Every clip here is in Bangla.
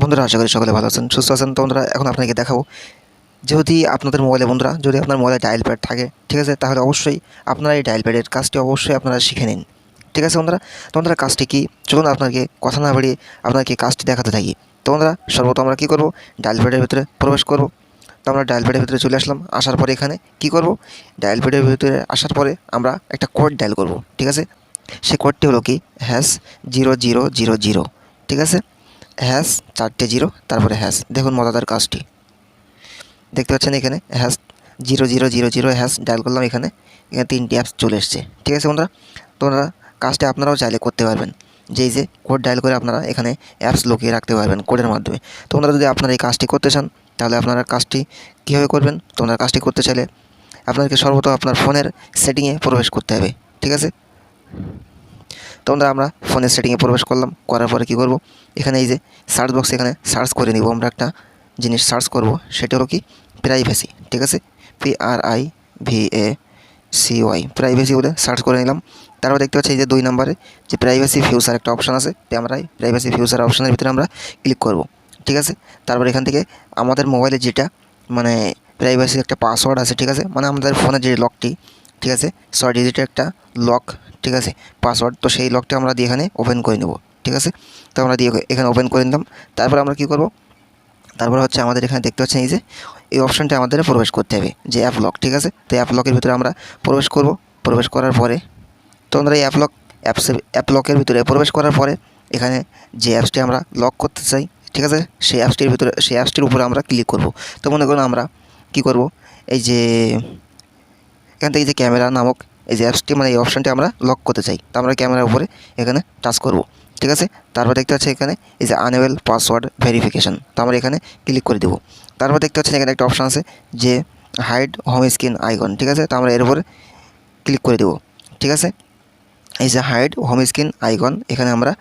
বন্ধুরা, আশা করি সকলে ভালো আছেন, সুস্থ আছেন। তো বন্ধুরা, এখন আপনাকে দেখাবো যদি আপনাদের মোবাইলে বন্ধুরা, যদি আপনার মোবাইলে ডায়াল প্যাড থাকে, ঠিক আছে, তাহলে অবশ্যই আপনারা এই ডায়াল প্যাডের কাজটি অবশ্যই আপনারা শিখে নিন, ঠিক আছে বন্ধুরা? তো বন্ধুরা, কাজটি কী? চলুন আপনাকে কথা না বাড়িয়ে আপনাকে কাজটি দেখাতে থাকি। তো বন্ধুরা সর্বত আমরা কী করব? ডায়াল প্যাডের ভিতরে প্রবেশ করব। তো আমরা ডায়াল প্যাডের ভিতরে চলে আসলাম, আসার পরে এখানে কী করব? ডায়াল প্যাডের ভিতরে আসার পরে আমরা একটা কোড ডায়াল করব, ঠিক আছে? সেই কোডটি হলো কি? Hash zero zero zero zero ঠিক আছে? হ্যাশ চারটে জিরো, তারপরে হ্যাশ। দেখুন মজাদার কাজটি। দেখতে পাচ্ছেন এখানে hash zero zero zero zero hash dial করলাম এখানে। এখানে তিনটি অ্যাপস চলে এসছে। ঠিক আছে বন্ধুরা? তোমরা কাজটা আপনারাও চাইলে করতে পারবেন। যে এই যে কোড ডায়াল করে আপনারা এখানে অ্যাপস লুকিয়ে রাখতে পারবেন কোডের মাধ্যমে। তোমরা যদি আপনারা এই কাজটি করতে চান, তাহলে আপনারা কাজটি কীভাবে করবেন? তোমরা কাজটি করতে চাইলে আপনাদেরকে সর্বত আপনার ফোনের সেটিংয়ে প্রবেশ করতে হবে। ঠিক আছে? তো বন্ধুরা আমরা ফোনের সেটিংয়ে প্রবেশ করলাম। করার পরে কী করব? এখানে এই যে সার্চ বক্সে এখানে সার্চ করে নিব। আমরা একটা জিনিস সার্চ করব, সেটা হলো কি? প্রাইভেসি ঠিক আছে? P R I V A C Y privacy বলে সার্চ করে নিলাম। তারপর দেখতে পাচ্ছি এই যে দুই নম্বরে যে প্রাইভেসি ফিউচার একটা অপশান আছে। এই প্রাইভেসি ফিউচার অপশানের ভিতরে আমরা ক্লিক করব, ঠিক আছে? তারপর এখান থেকে আমাদের মোবাইলে যেটা মানে প্রাইভেসি একটা পাসওয়ার্ড আছে, ঠিক আছে? মানে আমাদের ফোনের যে লকটি ঠিক আছে? ছয় ডিজিটের একটা লক ঠিক আছে? পাসওয়ার্ড তো সেই লকটা আমরা দিয়ে এখানে ওপেন করে নেব, ঠিক আছে? তো আমরা দিয়ে এখানে ওপেন করে নিলাম। তারপর আমরা কী করব? তারপর হচ্ছে আমাদের এখানে দেখতে পাচ্ছেন এই যে, এই অপশানটা আমাদের প্রবেশ করতে হবে, যে অ্যাপ লক ঠিক আছে? তো অ্যাপ লকের ভিতরে আমরা প্রবেশ করব। প্রবেশ করার পরে, তো আমরা এই অ্যাপ লক অ্যাপসে অ্যাপ লকের ভিতরে প্রবেশ করার পরে, এখানে যে অ্যাপসটি আমরা লক করতে চাই, ঠিক আছে? সেই অ্যাপসটির ভিতরে, সেই অ্যাপসটির উপরে আমরা ক্লিক করব। তো মনে করুন আমরা কি করব? এই যে, এখান থেকে যে ক্যামেরা নামক এই যে অ্যাপসটি মানে এই অপশানটি আমরা লক করতে চাই। তো আমরা ক্যামেরার উপরে এখানে টাচ করব। ঠিক আছে? তারপর দেখতে পাচ্ছি এখানে এই যে আনএবল পাসওয়ার্ড ভেরিফিকেশন তো আমরা এখানে ক্লিক করে দেবো। তারপর দেখতে পাচ্ছেন এখানে একটা অপশান আছে যে হাইড হোম স্ক্রিন আইকন ঠিক আছে? তো আমরা এর উপরে ক্লিক করে দেবো। ঠিক আছে? এই যে হাইড হোম স্ক্রিন আইকন এখানে আমরা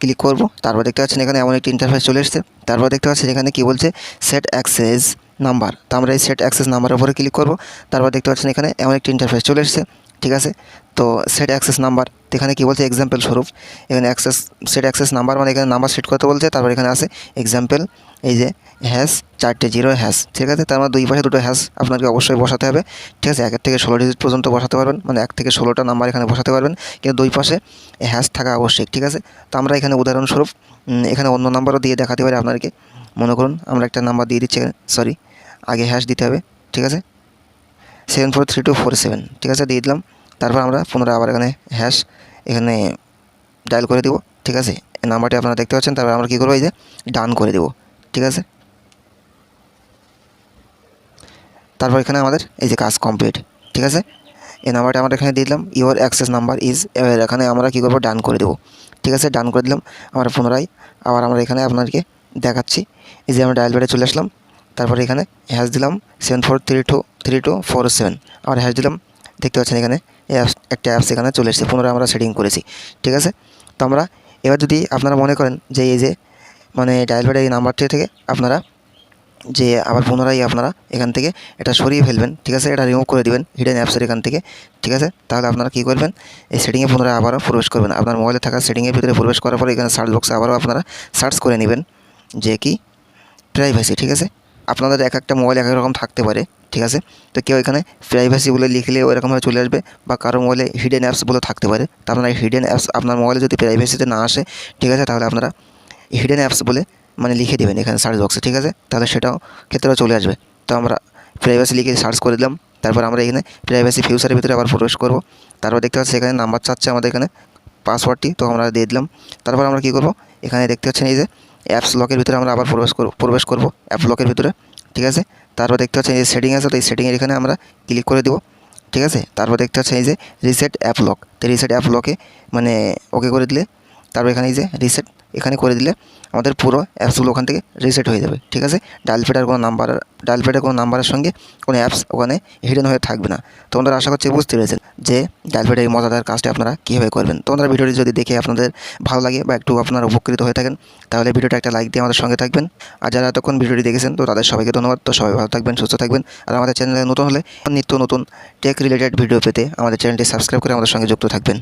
ক্লিক করব। তারপর দেখতে পাচ্ছেন এখানে এমন একটি ইন্টারফেস চলে এসছে। তারপর দেখতে পাচ্ছেন এখানে কি বলছে? সেট অ্যাক্সেস নাম্বার তো আমরা এই সেট অ্যাক্সেস নাম্বারের উপরে ক্লিক করব। তারপর দেখতে পাচ্ছেন এখানে এমন একটি ইন্টারফেস চলে এসছে। ঠিক আছে? তো সেট অ্যাক্সেস নাম্বার এখানে কী বলছে? এক্সাম্পল স্বরূপ। এখানে অ্যাক্সেস সেট অ্যাক্সেস নাম্বার মানে এখানে নাম্বার সেট করতে বলছে, তারপর এখানে আছে এক্সাম্পল এই যে হ্যাশ চারটে জিরো হ্যাশ ঠিক আছে? তার মানে দুই পাশে দুটো হ্যাশ আপনাকে অবশ্যই বসাতে হবে, ঠিক আছে? একের থেকে ষোলো ডিজিট পর্যন্ত বসাতে পারবেন মানে এক থেকে ষোলোটা নাম্বার এখানে বসাতে পারবেন, কিন্তু দুই পাশে হ্যাশ থাকা আবশ্যক, ঠিক আছে? তো আমরা এখানে উদাহরণস্বরূপ এখানে অন্য নাম্বারও দিয়ে দেখাতে পারি আপনাদেরকে। মনে করুন, আমরা একটা নাম্বার দিয়ে দিচ্ছি সরি আগে হ্যাশ দিতে হবে, ঠিক আছে? Seven four three two four seven ঠিক আছে? দিয়ে দিলাম। তারপর আমরা পুনরায় আবার এখানে হ্যাশ এখানে ডায়াল করে দেবো, ঠিক আছে? এই নাম্বারটি আপনারা দেখতে পাচ্ছেন। তারপর আমরা কী করব? এই যে ডান করে দেবো, ঠিক আছে? তারপর এখানে আমাদের এই যে কাজ কমপ্লিট ঠিক আছে? এই নাম্বারটা আমরা এখানে দিয়ে দিলাম। ইওর অ্যাক্সেস নাম্বার ইজ এবার এখানে আমরা কী করব? ডান করে দেবো, ঠিক আছে? ডান করে দিলাম। আমরা পুনরায় আবার আমরা এখানে আপনাদেরকে দেখাচ্ছি। এই যে আমরা ডায়াল প্যাডে চলে আসলাম। তারপরে এখানে হ্যাশ দিলাম। Seven four three two three two four seven আর হ্যাশ দিলাম, দেখতে পাচ্ছেন এখানে, এই অ্যাপস একটা অ্যাপস এখানে চলে এসেছে, পুনরায় আমরা সেটিং করেছি, ঠিক আছে? তো আমরা এবার যদি আপনারা মনে করেন যে এই যে মানে ডায়াল প্যাডের এই নাম্বারটি থেকে আপনারা যে আবার পুনরায় আপনারা এখান থেকে এটা সরিয়ে ফেলবেন, ঠিক আছে? এটা রিমুভ করে দিবেন হিডেন অ্যাপসের এখান থেকে, ঠিক আছে? তাহলে আপনারা কী করবেন? এই সেটিংয়ে পুনরায় আবারও প্রবেশ করবেন। আপনার মোবাইলে থাকা সেটিংয়ের ভিতরে প্রবেশ করার পরে এখানে সার্চ বক্সে আবারও আপনারা সার্চ করে নেবেন, যে কি? প্রাইভেসি ঠিক আছে? আপনাদের এক একটা মোবাইল এক রকম থাকতে পারে। ঠিক আছে? তো কেউ এখানে প্রাইভেসি বলে লিখলে ওইরকমভাবে চলে আসবে বা কারও মোবাইলে হিডেন অ্যাপস বলে থাকতে পারে। তো আপনার হিডেন অ্যাপস আপনার মোবাইলে যদি প্রাইভেসিতে না আসে, ঠিক আছে, তাহলে আপনারা হিডেন অ্যাপস বলে মানে লিখে দেবেন এখানে সার্চ বক্সে ঠিক আছে? তাহলে সেটাও ক্ষেত্রেও চলে আসবে। তো আমরা প্রাইভেসি লিখে সার্চ করে দিলাম, তারপর আমরা এখানে প্রাইভেসি ফিউচারের ভিতরে আবার প্রবেশ করব। তারপর দেখতে পাচ্ছি এখানে নাম্বার চাচ্ছে আমাদের এখানে পাসওয়ার্ডটি তো আমরা দিয়ে দিলাম। তারপর আমরা কী করব? এখানে দেখতে পাচ্ছেন এই যে অ্যাপস লকের ভিতরে আমরা আবার প্রবেশ করব প্রবেশ করব অ্যাপ লকের ভিতরে, ঠিক আছে? তারপর দেখতে পাচ্ছেন যে সেটিং আছে, তো এই সেটিংয়ের এখানে আমরা ক্লিক করে দেবো। ঠিক আছে? তারপর দেখতে পাচ্ছেন এই যে রিসেট অ্যাপ লক তো রিসেট অ্যাপ লকে মানে ওকে করে দিলে, তারপর এখানে এই যে রিসেট এখানে করে দিলে আমাদের পুরো অ্যাপসগুলো ওখান থেকে রিসেট হয়ে যাবে, ঠিক আছে? ডায়াল প্যাডের কোনো নাম্বার ডায়াল প্যাডের কোনো নাম্বারের সঙ্গে কোনো অ্যাপস ওখানে হিডেন হয়ে থাকবে না। তোমরা আশা করছি বুঝতে পেরেছেন যে ডায়াল এই মজাদার কাজটি আপনারা কীভাবে করবেন। তোমরা ভিডিওটি যদি দেখে আপনাদের ভালো লাগে বা একটু আপনারা উপকৃত হয়ে থাকেন, তাহলে ভিডিওটা একটা লাইক দিয়ে আমাদের সঙ্গে থাকবেন। আর যারা এতক্ষণ ভিডিওটি দেখেছেন, তো তাদের সবাইকে ধন্যবাদ। তো সবাই ভালো থাকবেন, সুস্থ থাকবেন। আর আমাদের চ্যানেলে নতুন হলে নিত্য নতুন টেক রিলেটেড ভিডিও পেতে আমাদের চ্যানেলটি সাবস্ক্রাইব করে আমাদের সঙ্গে যুক্ত থাকবেন।